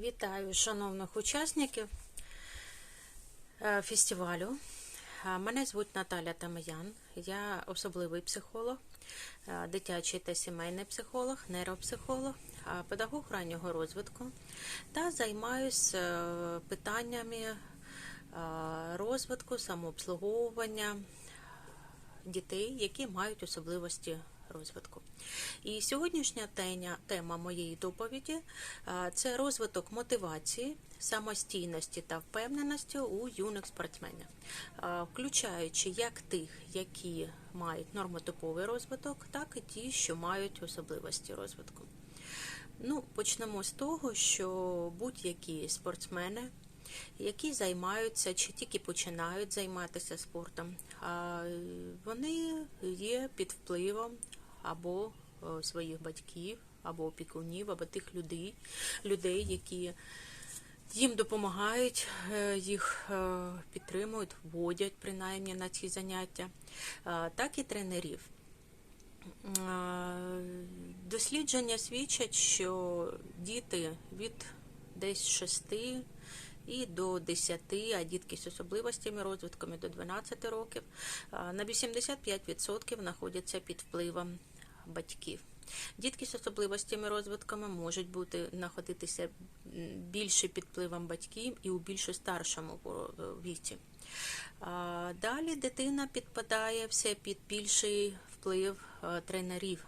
Вітаю шановних учасників е, фестивалю. Е, Мене звуть Наталя Тамиян. Я особливий психолог, е, дитячий та сімейний психолог, нейропсихолог, педагог раннього розвитку та займаюся питаннями розвитку, самообслуговування дітей, які мають особливості розвитку. І сьогоднішня тема моєї доповіді це розвиток мотивації, самостійності та впевненості у юних спортсменів, включаючи як тих, які мають нормотиповий розвиток, так і ті, що мають особливості розвитку. Ну, почнемо з того, що будь-які спортсмени, які займаються чи тільки починають займатися спортом, вони є під впливом або е, своїх батьків, або опікунів, або тих людей, людей, які їм допомагають, е, їх е, підтримують, вводять принаймні на ці заняття, так і тренерів. Дослідження свідчать, що діти від десь 6 і до 10, а дітки з особливостями розвитками до 12 років, на 85% знаходяться під впливом батьків. Дітки з особливостями розвитками можуть бути знаходитися більше під впливом батьків і у більш старшому е, віці. Далі дитина підпадає все під більший вплив е, тренерів.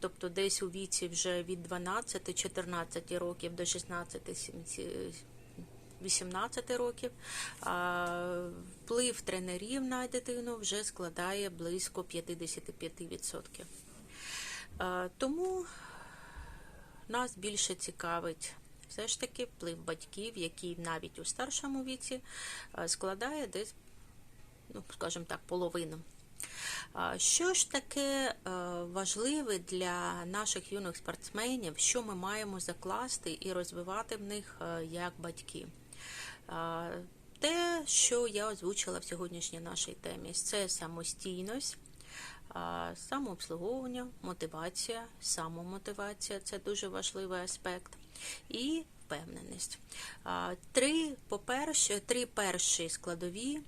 Тобто десь у віці вже від 12-14 років до 16-18 років вплив тренерів на дитину вже складає близько 55%. Тому нас більше цікавить все ж таки вплив батьків, який навіть у старшому віці складає десь, ну, скажімо так, половину. Що ж таке важливе для наших юних спортсменів, що ми маємо закласти і розвивати в них як батьки? Те, що я озвучила в сьогоднішній нашій темі, це самостійність, самообслуговування, мотивація, самомотивація це дуже важливий аспект. І впевненість. Три, по-перше, три перші складові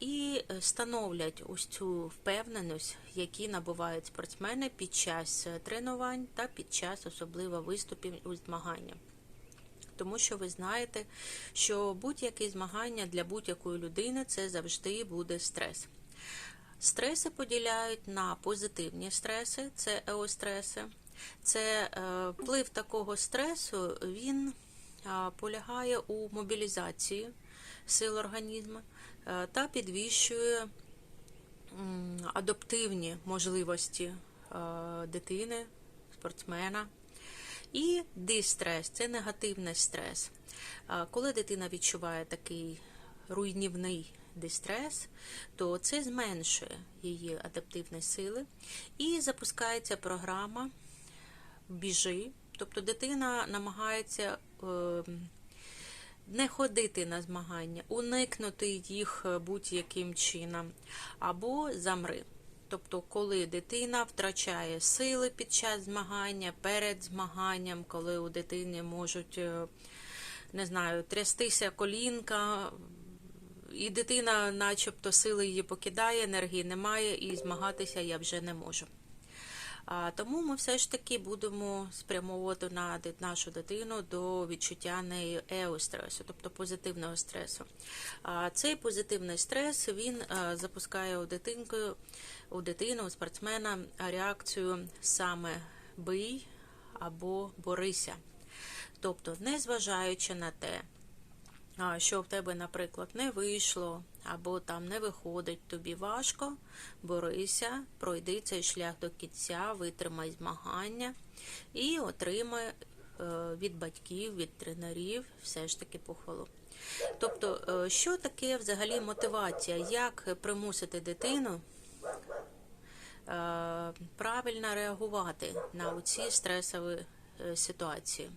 і становлять ось цю впевненість, які набувають спортсмени під час е, тренувань та під час особливо виступів у змаганнях. Тому що ви знаєте, що будь-яке змагання для будь-якої людини це завжди буде стрес. Стреси поділяють на позитивні стреси, це еостреси. Це е, вплив такого стресу, він е, полягає у мобілізації сил організму е, та підвищує адаптивні можливості дитини, спортсмена. І дистрес це негативний стрес. Коли дитина відчуває такий руйнівний дистрес, то це зменшує її адаптивні сили і запускається програма біжи. Тобто дитина намагається е, не ходити на змагання, уникнути їх будь-яким чином, або замри. Тобто, коли дитина втрачає сили під час змагання, перед змаганням, коли у дитини можуть, е, не знаю, трястися колінка, і дитина, начебто, сили її покидає, енергії немає, і змагатися я вже не можу. А, Тому ми все ж таки будемо спрямовувати на нашу дитину до відчуття нею еостресу, тобто позитивного стресу. А Цей позитивний стрес він е, запускає у дитинку, у дитину, у спортсмена реакцію саме бий або борися. Тобто, незважаючи на те, що в тебе, наприклад, не вийшло, або там не виходить, тобі важко, борися, пройди цей шлях до кінця, витримай змагання і отримай е, від батьків, від тренерів все ж таки похвалу. Тобто, е, що таке взагалі мотивація? Як примусити дитину е, правильно реагувати на ці стресові ситуації?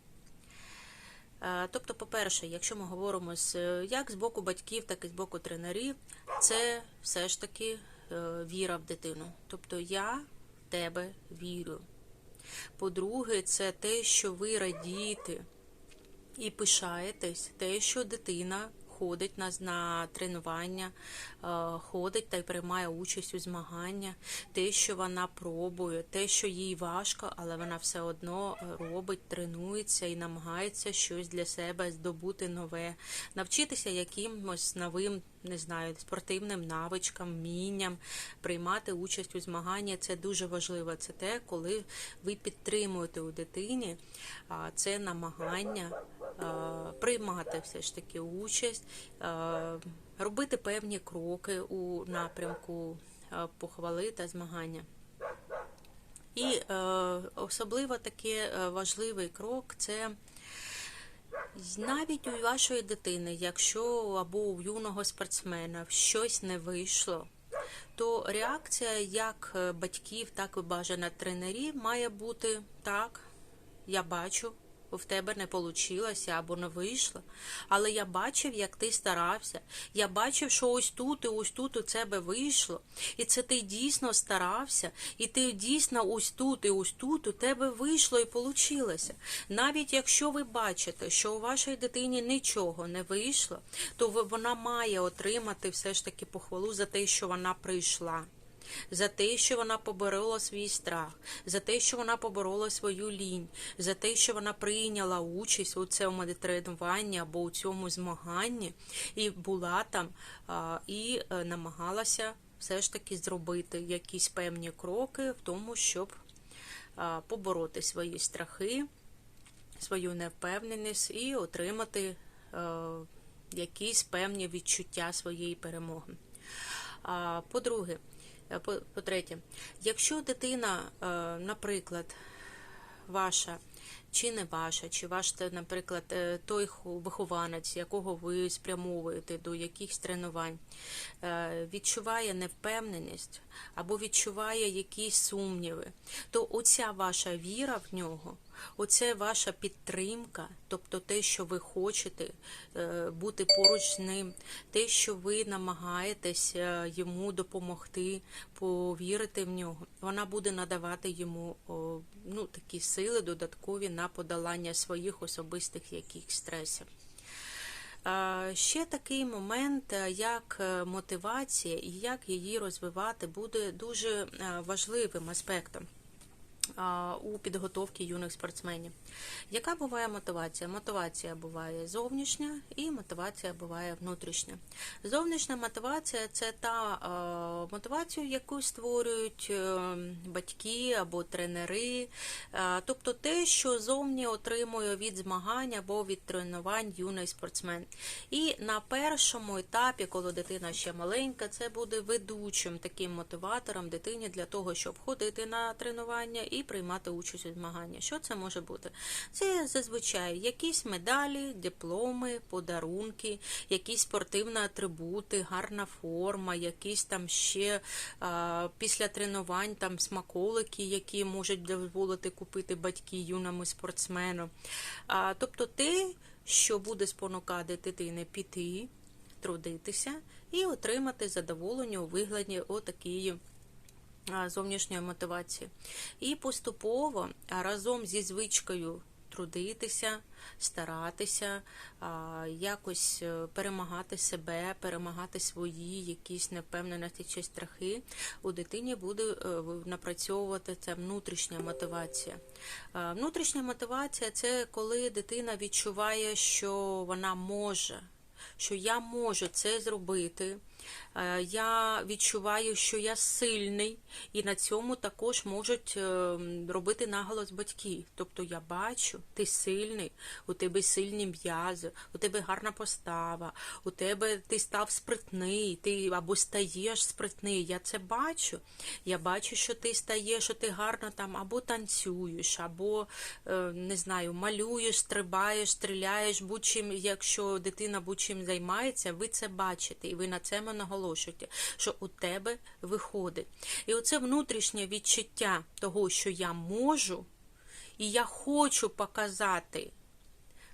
Е, Тобто, по-перше, якщо ми говоримо з як з боку батьків, так і з боку тренерів, це все ж таки е, віра в дитину. Тобто я в тебе вірю. По-друге, це те, що ви радієте і пишаєтесь те, що дитина ходить на, на тренування, е, ходить та й приймає участь у змагання, те, що вона пробує, те, що їй важко, але вона все одно робить, тренується і намагається щось для себе здобути нове, навчитися якимось новим. Не знаю, спортивним навичкам, вмінням, приймати участь у змаганні це дуже важливо. Це те, коли ви підтримуєте у дитині це намагання приймати все ж таки участь, робити певні кроки у напрямку похвали та змагання. І е, особливо такий е, важливий крок це. Навіть у вашої дитини, якщо або у юного спортсмена щось не вийшло, то реакція як е, батьків, так і бажана тренерів має бути так, я бачу, в тебе не вийшло або не вийшло, але я бачив, як ти старався. Я бачив, що ось тут і ось тут у тебе вийшло. І це ти дійсно старався, і ти дійсно ось тут і ось тут у тебе вийшло і вийшло. Навіть якщо ви бачите, що у вашій дитині нічого не вийшло, то вона має отримати все ж таки похвалу за те, що вона прийшла за те, що вона поборола свій страх, за те, що вона поборола свою лінь, за те, що вона прийняла участь у цьому тренуванні або у цьому змаганні, і була там і е, намагалася все ж таки зробити якісь певні кроки в тому, щоб побороти свої страхи, свою невпевненість і отримати е, якісь певні відчуття своєї перемоги. По-друге, по-третє, якщо дитина, е, наприклад, ваша чи не ваша, чи ваш, наприклад, е, той вихованець, якого ви спрямовуєте до якихось тренувань, відчуває невпевненість або відчуває якісь сумніви, то оця ваша віра в нього. Оце ваша підтримка, тобто те, що ви хочете е, бути поруч з ним, те, що ви намагаєтесь е, йому допомогти, повірити в нього, вона буде надавати йому ну, такі сили додаткові на подолання своїх особистих яких стресів. Ще такий момент, е, як мотивація і як її розвивати, буде дуже важливим аспектом у підготовці юних спортсменів. Яка буває мотивація? Мотивація буває зовнішня і мотивація буває внутрішня. Зовнішня мотивація це та мотивація, яку створюють е, батьки або тренери, тобто те, що зовні отримує від змагань або від тренувань юний спортсмен. І на першому етапі, коли дитина ще маленька, це буде ведучим таким мотиватором дитині для того, щоб ходити на тренування і приймати участь у змаганні. Що це може бути? Це зазвичай якісь медалі, дипломи, подарунки, якісь спортивні атрибути, гарна форма, якісь там ще а, після тренувань там смаколики, які можуть дозволити купити батьки юному спортсмену. А, Тобто те, що буде спонукати дитини піти, трудитися і отримати задоволення у вигляді отакої зовнішньої мотивації. І поступово разом зі звичкою трудитися, старатися, якось е, перемагати себе, перемагати свої якісь невпевненості чи страхи, у дитині буде е, напрацьовувати ця внутрішня мотивація. Внутрішня мотивація це коли дитина відчуває, що вона може, що я можу це зробити. Е, я відчуваю, що я сильний, і на цьому також можуть е, робити наголос батьки. Тобто я бачу, ти сильний, у тебе сильні м'язи, у тебе гарна постава, у тебе ти став спритний, ти або стаєш спритний. Я це бачу. Я бачу, що ти стаєш, що ти гарно там або танцюєш, або е, не знаю, малюєш, стрибаєш, стріляєш, будь-чим, якщо дитина будь-чим займається, ви це бачите, і ви на це наголошуєте, що у тебе виходить. І оце внутрішнє відчуття того, що я можу, і я хочу показати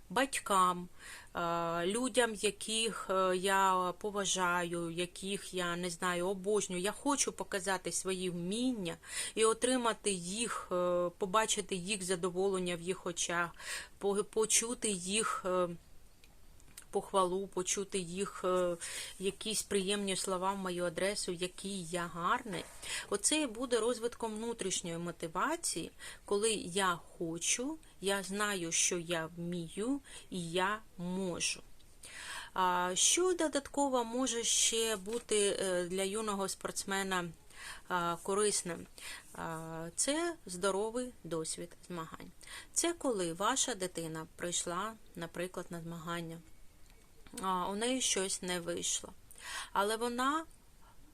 батькам, е, людям, яких е, я поважаю, яких я не знаю, обожнюю. Я хочу показати свої вміння і отримати їх, е, побачити їх задоволення в їх очах, почути їх. Похвалу, почути їх е, якісь приємні слова в мою адресу, який я гарний. Оце і буде розвитком внутрішньої мотивації, коли я хочу, я знаю, що я вмію і я можу. Що додатково може ще бути е, для юного спортсмена корисним? Це здоровий досвід змагань. Це коли ваша дитина прийшла, наприклад, на змагання, у неї щось не вийшло. Але вона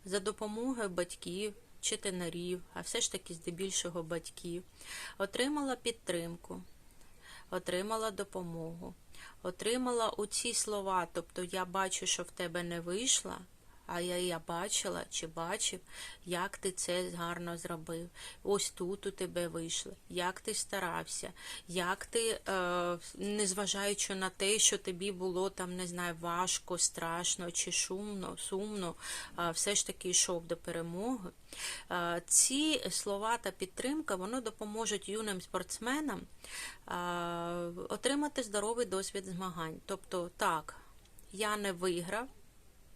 за допомогою батьків чи тренерів, а все ж таки здебільшого батьків, отримала підтримку, отримала допомогу, отримала оці слова, тобто я бачу, що в тебе не вийшло, а я, я бачила чи бачив, як ти це гарно зробив. Ось тут у тебе вийшло, як ти старався, як ти, е, незважаючи на те, що тобі було там, не знаю, важко, страшно чи шумно, сумно, е, все ж таки йшов до перемоги. Е, ці слова та підтримка воно допоможуть юним спортсменам е, отримати здоровий досвід змагань. Тобто, так, я не виграв,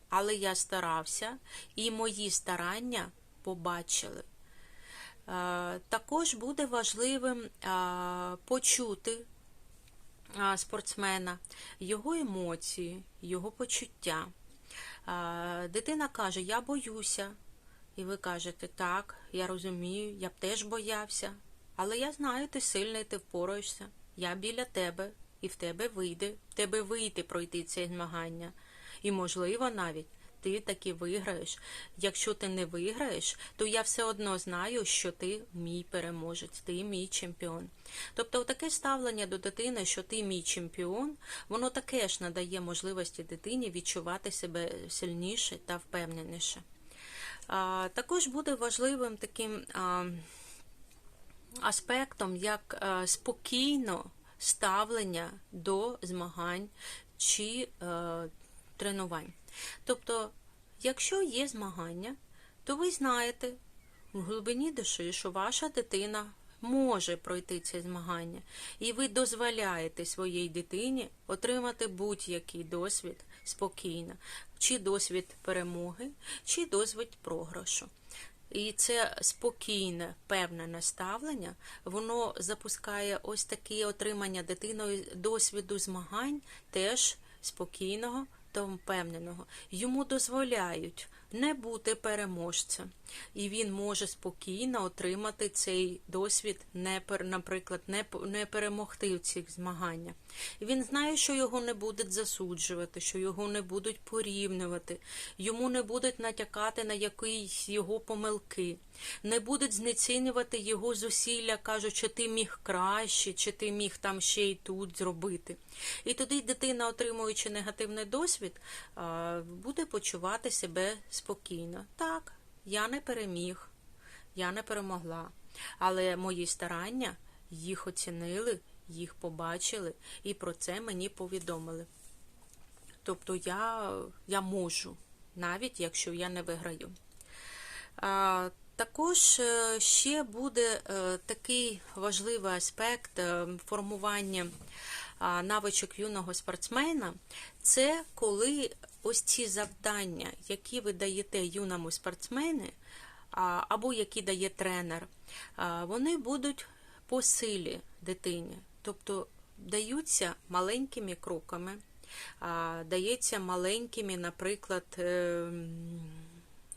але я старався, і мої старання побачили. Е, Також буде важливим е, почути е, спортсмена, його емоції, його почуття. Дитина каже: Я боюся. І ви кажете, так, я розумію, я б теж боявся, але я знаю, ти сильний, ти впораєшся. Я біля тебе, і в тебе вийде, в тебе вийти пройти це змагання. І, можливо, навіть ти таки виграєш. Якщо ти не виграєш, то я все одно знаю, що ти мій переможець, ти мій чемпіон. Тобто, таке ставлення до дитини, що ти мій чемпіон, воно таке ж надає можливості дитині відчувати себе сильніше та впевненіше. А, Також буде важливим таким а, аспектом, як а, спокійно ставлення до змагань чи а, тренувань. Тобто, якщо є змагання, то ви знаєте в глибині душі, що ваша дитина може пройти це змагання, і ви дозволяєте своїй дитині отримати будь-який досвід спокійно, чи досвід перемоги, чи досвід програшу. І це спокійне, певне наставлення, воно запускає ось таке отримання дитиною досвіду змагань, теж спокійного та впевненого. Йому дозволяють не бути переможцем, і він може спокійно отримати цей досвід, не наприклад, не, не перемогти в цих змаганнях. І він знає, що його не будуть засуджувати, що його не будуть порівнювати, йому не будуть натякати на якісь його помилки, не будуть знецінювати його зусилля, кажучи, ти міг краще, чи ти міг там ще й тут зробити. І тоді дитина, отримуючи негативний досвід, буде почувати себе спокійно. Так, я не переміг, я не перемогла, але мої старання їх оцінили, їх побачили і про це мені повідомили. Тобто я, я можу, навіть якщо я не виграю. А, Також е, ще буде е, такий важливий аспект е, формування навичок юного спортсмена, це коли ось ці завдання, які ви даєте юному спортсмену, або які дає тренер, вони будуть по силі дитині, тобто даються маленькими кроками, дається маленькими, наприклад, ем,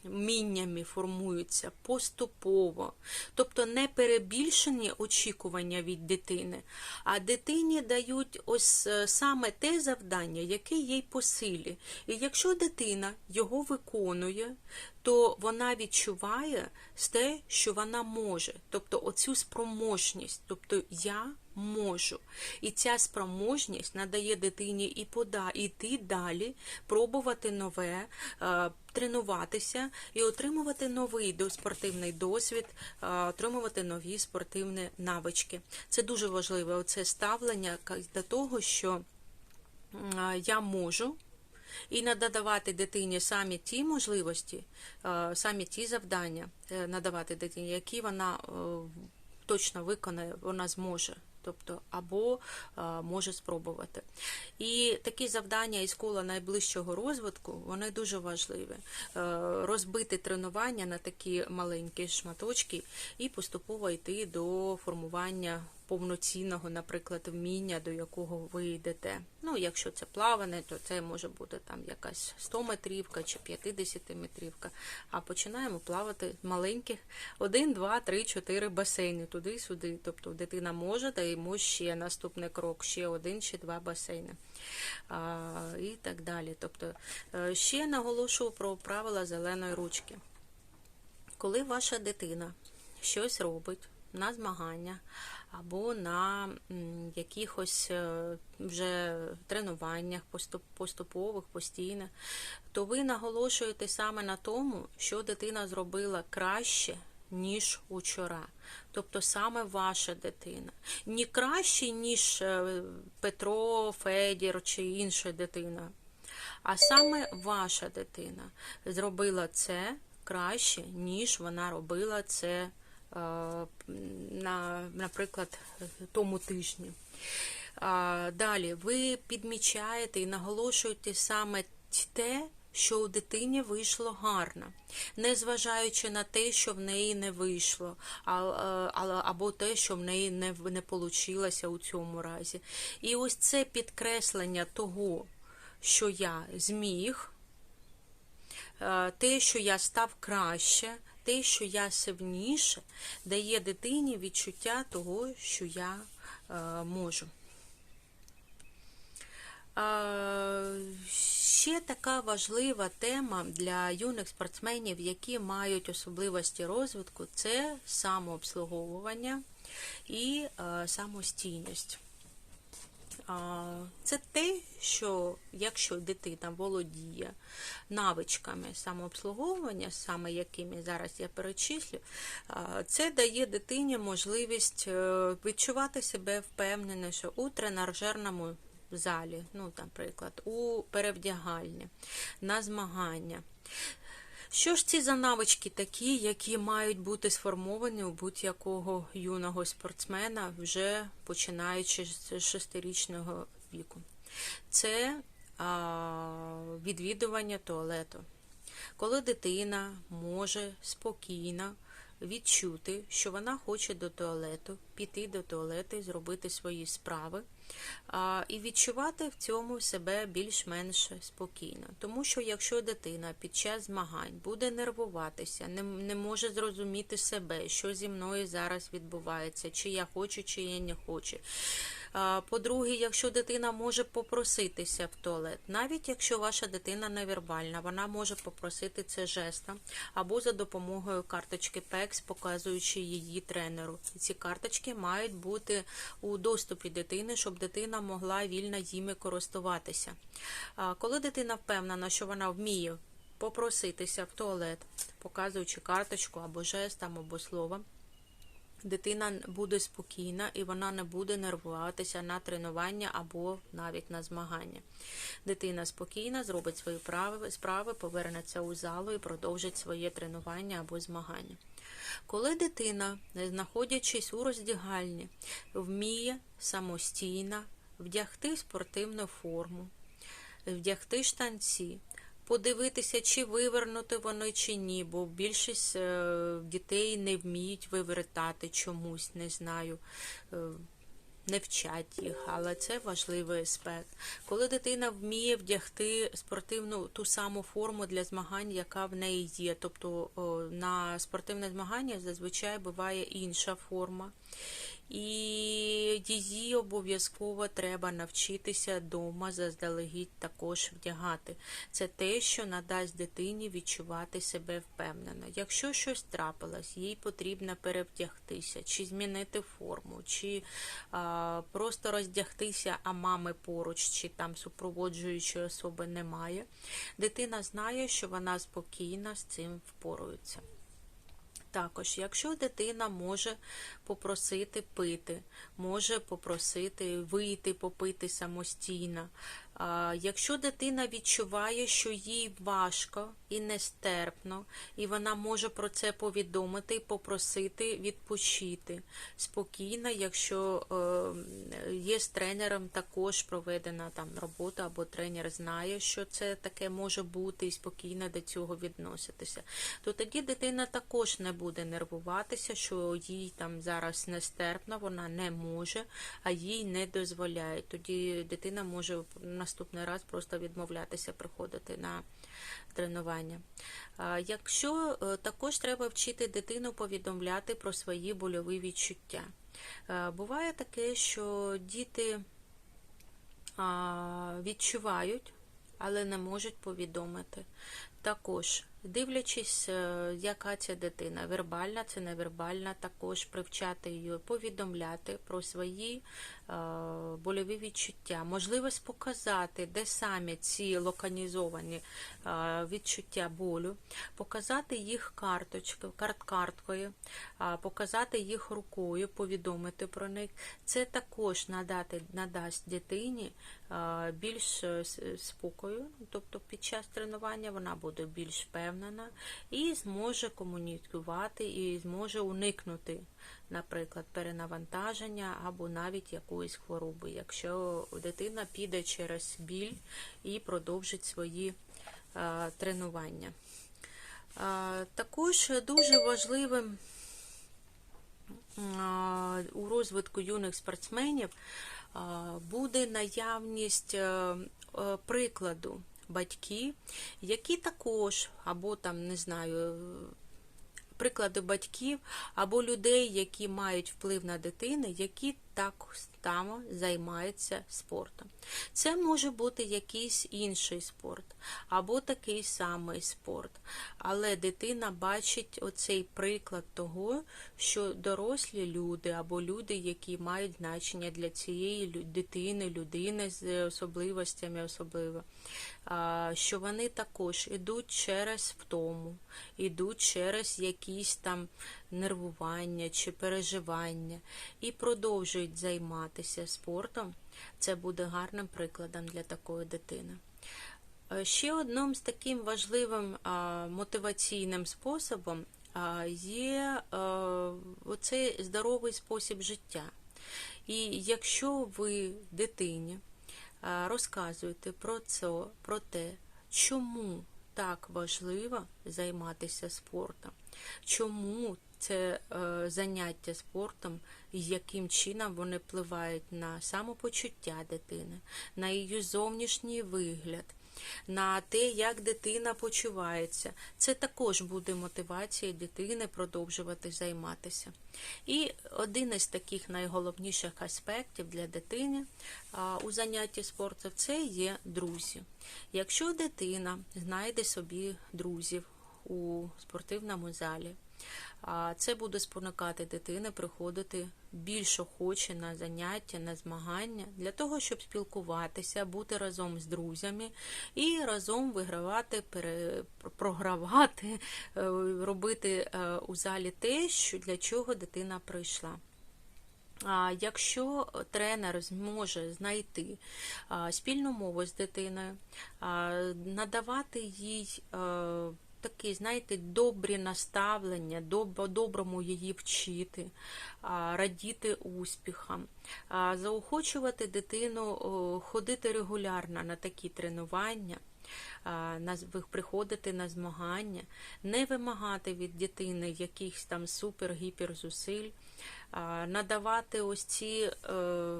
міннями формуються поступово, тобто не перебільшені очікування від дитини, а дитині дають ось е, саме те завдання, яке їй по силі. І якщо дитина його виконує, то вона відчуває те, що вона може, тобто оцю спроможність, тобто я можу. І ця спроможність надає дитині і пода іти далі, пробувати нове, е, тренуватися і отримувати новий спортивний досвід, е, отримувати нові спортивні навички. Це дуже важливе оце ставлення до того, що я можу. І надавати дитині самі ті можливості, е, самі ті завдання е, надавати дитині, які вона е, точно виконає, вона зможе. Тобто або е, може спробувати. І такі завдання із кола найближчого розвитку вони дуже важливі. Е, розбити тренування на такі маленькі шматочки і поступово йти до формування повноцінного, наприклад, вміння, до якого ви йдете. Ну, якщо це плаване, то це може бути там якась 100 метрівка чи 50 метрівка. А починаємо плавати маленьких 1, 2, 3, 4 басейни туди-сюди. Тобто дитина може, даємо ще наступний крок, ще один чи два басейни. А, і так далі. Тобто, е, ще наголошую про правила зеленої ручки. Коли ваша дитина щось робить на змагання або на якихось е, вже тренуваннях поступових, постійних, то ви наголошуєте саме на тому, що дитина зробила краще. Ніж учора, тобто саме ваша дитина, не краще, ніж е, Петро, Федір чи інша дитина, а саме ваша дитина зробила це краще, ніж вона робила це, на, наприклад, тому тижні. Далі ви підмічаєте і наголошуєте саме те, що у дитині вийшло гарно, незважаючи на те, що в неї не вийшло, а- або те, що в неї не, не получилося у цьому разі. І ось це підкреслення того, що я зміг, е, те, що я став краще, те, що я сильніше, дає дитині відчуття того, що я е, можу. Ще така важлива тема для юних спортсменів, які мають особливості розвитку, це самообслуговування і е, самостійність. Це те, що якщо дитина володіє навичками самообслуговування, саме якими зараз я перечислю, це дає дитині можливість е, відчувати себе впевненіше у тренажерному залі, ну, наприклад, у перевдягальні, на змагання. Що ж ці за навички такі, які мають бути сформовані у будь-якого юного спортсмена, вже починаючи з шестирічного віку? Це відвідування туалету. Коли дитина може спокійно відчути, що вона хоче до туалету, піти до туалету зробити свої справи, і відчувати в цьому себе більш-менш спокійно. Тому що якщо дитина під час змагань буде нервуватися, не, не може зрозуміти себе, що зі мною зараз відбувається, чи я хочу, чи я не хочу. По-друге, якщо дитина може попроситися в туалет, навіть якщо ваша дитина невербальна, вона може попросити це жестом або за допомогою карточки PEX, показуючи її тренеру. І ці карточки мають бути у доступі дитини, щоб дитина могла вільно їми користуватися. Коли дитина впевнена, що вона вміє попроситися в туалет, показуючи карточку або жестом, або словом, дитина буде спокійна і вона не буде нервуватися на тренування або навіть на змагання. Дитина спокійна, зробить свої справи, повернеться у залу і продовжить своє тренування або змагання. Коли дитина, знаходячись у роздягальні, вміє самостійно вдягти спортивну форму, вдягти штанці, подивитися, чи вивернути вони чи ні, бо більшість е, дітей не вміють вивертати чомусь, не знаю. е, Не вчать їх, але це важливий аспект. Коли дитина вміє вдягти спортивну ту саму форму для змагань, яка в неї є. Тобто на спортивне змагання зазвичай буває інша форма. І її обов'язково треба навчитися вдома заздалегідь також вдягати. Це те, що надасть дитині відчувати себе впевнено. Якщо щось трапилось, їй потрібно перевдягтися, чи змінити форму, чи а, просто роздягтися, а мами поруч, чи там супроводжуючої особи немає. Дитина знає, що вона спокійно з цим впорується. Також, якщо дитина може попросити пити, може попросити вийти попити самостійно. Якщо дитина відчуває, що їй важко і нестерпно, і вона може про це повідомити попросити відпочити спокійно, якщо е, є з тренером також проведена там робота, або тренер знає, що це таке може бути, і спокійно до цього відноситися, то тоді дитина також не буде нервуватися, що їй там зараз нестерпно, вона не може, а їй не дозволяють. Тоді дитина може наступний раз просто відмовлятися приходити на тренування. Якщо е, також треба вчити дитину повідомляти про свої больові відчуття. Е, Буває таке, що діти відчувають, але не можуть повідомити. Також, дивлячись, е, яка ця дитина, вербальна, це невербальна, також привчати її повідомляти про свої е, больові відчуття, можливість показати, де самі ці локалізовані е, відчуття болю, показати їх карточкою, карт-карткою, е, показати їх рукою, повідомити про них. Це також надати, надасть дитині більш спокою, тобто під час тренування вона буде більш впевнена і зможе комунікувати, і зможе уникнути, наприклад, перенавантаження або навіть якоїсь хвороби, якщо дитина піде через біль і продовжить свої е, тренування. Е, також дуже важливим а, у розвитку юних спортсменів а, буде наявність е, е, прикладу батьків, які також, або там, не знаю, приклади батьків або людей, які мають вплив на дитини, які так само займаються спортом. Це може бути якийсь інший спорт, або такий самий спорт. Але дитина бачить оцей приклад того, що дорослі люди або люди, які мають значення для цієї дитини, людини з особливостями особливо, що вони також ідуть через втому, ідуть через якісь там нервування чи переживання і продовжують займатися спортом, це буде гарним прикладом для такої дитини. Е, Ще одним з таким важливим мотиваційним способом є е, оцей здоровий спосіб життя. І якщо ви дитині а, розказуєте про це, про те, чому так важливо займатися спортом, чому це е, заняття спортом, яким чином вони впливають на самопочуття дитини, на її зовнішній вигляд, на те, як дитина почувається. Це також буде мотивацією дитини продовжувати займатися. І один із таких найголовніших аспектів для дитини у занятті спортом це є друзі. Якщо дитина знайде собі друзів у спортивному залі, це буде спонукати дитини приходити більш охоче на заняття, на змагання для того, щоб спілкуватися, бути разом з друзями і разом вигравати, пере, програвати, е, робити е, у залі те, що для чого дитина прийшла. А Якщо тренер зможе знайти спільну мову з дитиною, надавати їй е, такі, знаєте, добрі наставлення, доб- доброму її вчити, радіти успіхам, заохочувати дитину ходити регулярно на такі тренування. приходити на змагання, не вимагати від дитини якихось там супер-гіпер зусиль, надавати ось ці е,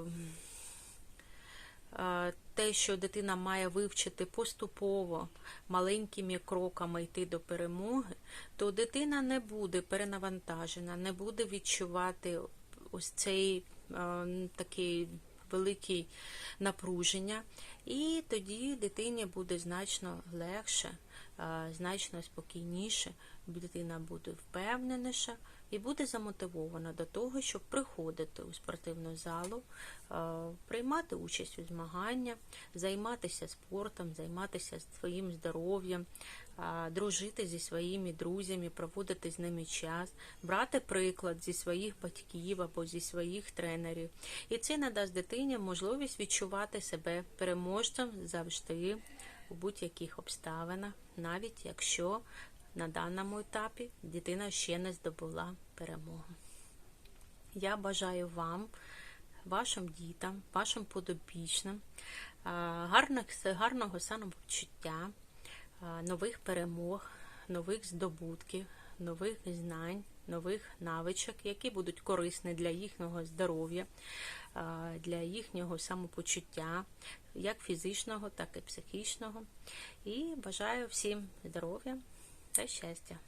те, що дитина має вивчити поступово маленькими кроками йти до перемоги, то дитина не буде перенавантажена, не буде відчувати ось цей такий великий напруження, і тоді дитині буде значно легше, значно спокійніше, дитина буде впевненіша і буде замотивована до того, щоб приходити у спортивну залу, е, приймати участь у змаганнях, займатися спортом, займатися своїм здоров'ям, е, дружити зі своїми друзями, проводити з ними час, брати приклад зі своїх батьків або зі своїх тренерів. І це надасть дитині можливість відчувати себе переможцем завжди у будь-яких обставинах, навіть якщо на даному етапі дитина ще не здобула перемогу. Я бажаю вам, вашим дітям, вашим подопічним гарних, гарного самопочуття, нових перемог, нових здобутків, нових знань, нових навичок, які будуть корисні для їхнього здоров'я, для їхнього самопочуття, як фізичного, так і психічного. І бажаю всім здоров'я та щастя.